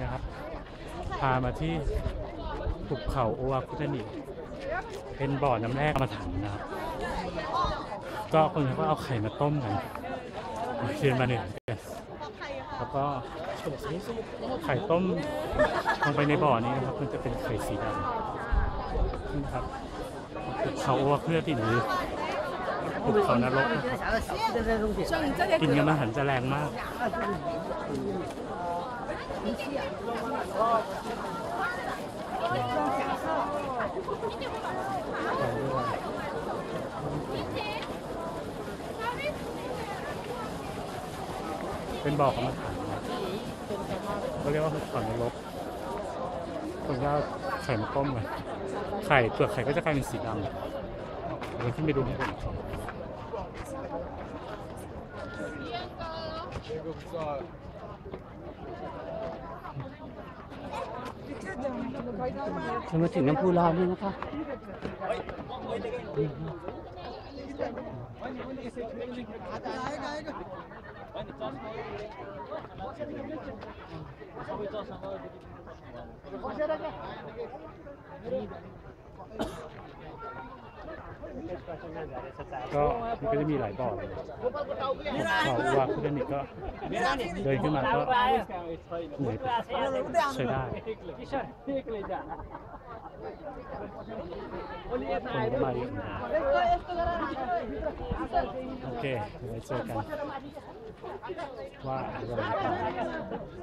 นะครับ พามาที่ภูเขาโอวาคุตานิเป็นบ่อน้ำแร่กรรมฐานนะครับ ก็คนเขาก็เอาไข่มาต้มกันเชียนมาหนึ่งแล้วก็ไข่ต้มลงไปในบ่อนี้นะครับ มันจะเป็นไข่สีดำนี่นะครับภูเขาโอวาคุตานิหรือ ภูเขานรกนะครับกินกันมาหันจะแรงมาก เป็นบ่อกรรมฐานเขาเรียกว่าเขานรกคนก็เอไข่มาต้มกันไข่เปลือกไข่ก็จะกลายเป็นสีดำ เดี๋ยวขึ้นไปดูข้างบนจะมาถึงน้ำพุร้อนนี่นะคะ ก็มันก็จะมีหลายบ่อเลยเขาว่าคุดนิกก็เดินขึ้นมาก็เหนื่อยใช้ได้คนก็มาเยอะโอเคเดี๋ยวไว้เจอกันว่าอะไรต่อ